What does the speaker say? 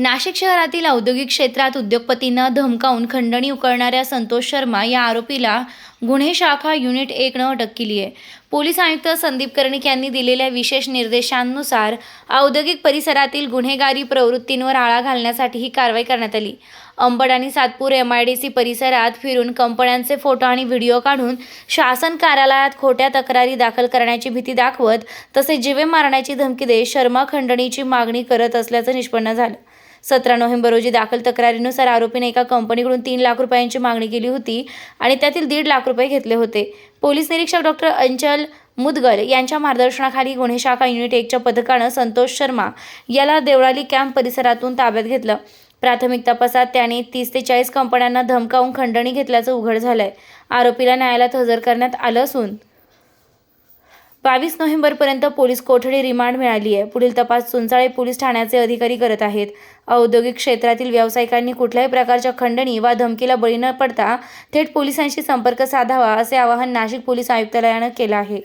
नाशिक शहरातील औद्योगिक क्षेत्रात उद्योगपतींना धमकावून खंडणी उकळणाऱ्या संतोष शर्मा या आरोपीला गुन्हे शाखा युनिट एकनं अटक केली आहे. पोलीस आयुक्त संदीप कर्णिक यांनी दिलेल्या विशेष निर्देशांनुसार औद्योगिक परिसरातील गुन्हेगारी प्रवृत्तींवर आळा घालण्यासाठी ही कारवाई करण्यात आली. अंबड आणि Satpur M I D C परिसरात फिरून कंपन्यांचे फोटो आणि व्हिडिओ काढून शासन कार्यालयात खोट्या तक्रारी दाखल करण्याची भीती दाखवत तसेच जिवे मारण्याची धमकी देत शर्मा खंडणीची मागणी करत असल्याचं निष्पन्न झालं. सतरा नोव्हेंबर रोजी दाखल तक्रारीनुसार आरोपीने एका कंपनीकडून तीन लाख रुपयांची मागणी केली होती आणि त्यातील दीड लाख रुपये घेतले होते. पोलीस निरीक्षक डॉक्टर अंचल मुदगल यांच्या मार्गदर्शनाखाली गुन्हे शाखा युनिट एकच्या पथकानं संतोष शर्मा याला देवळाली कॅम्प परिसरातून ताब्यात घेतलं. प्राथमिक तपासात त्याने तीस ते चाळीस कंपन्यांना धमकावून खंडणी घेतल्याचं उघड झालंय. आरोपीला न्यायालयात हजर करण्यात आलं असून बावीस नोव्हेंबरपर्यंत पोलीस कोठडी रिमांड मिळाली आहे. पुढील तपास सुंचाळे पोलीस ठाण्याचे अधिकारी करत आहेत. औद्योगिक क्षेत्रातील व्यावसायिकांनी कुठल्याही प्रकारच्या खंडणी वा धमकीला बळी न पडता थेट पोलिसांशी संपर्क साधावा असे आवाहन नाशिक पोलीस आयुक्तालयानं केलं आहे.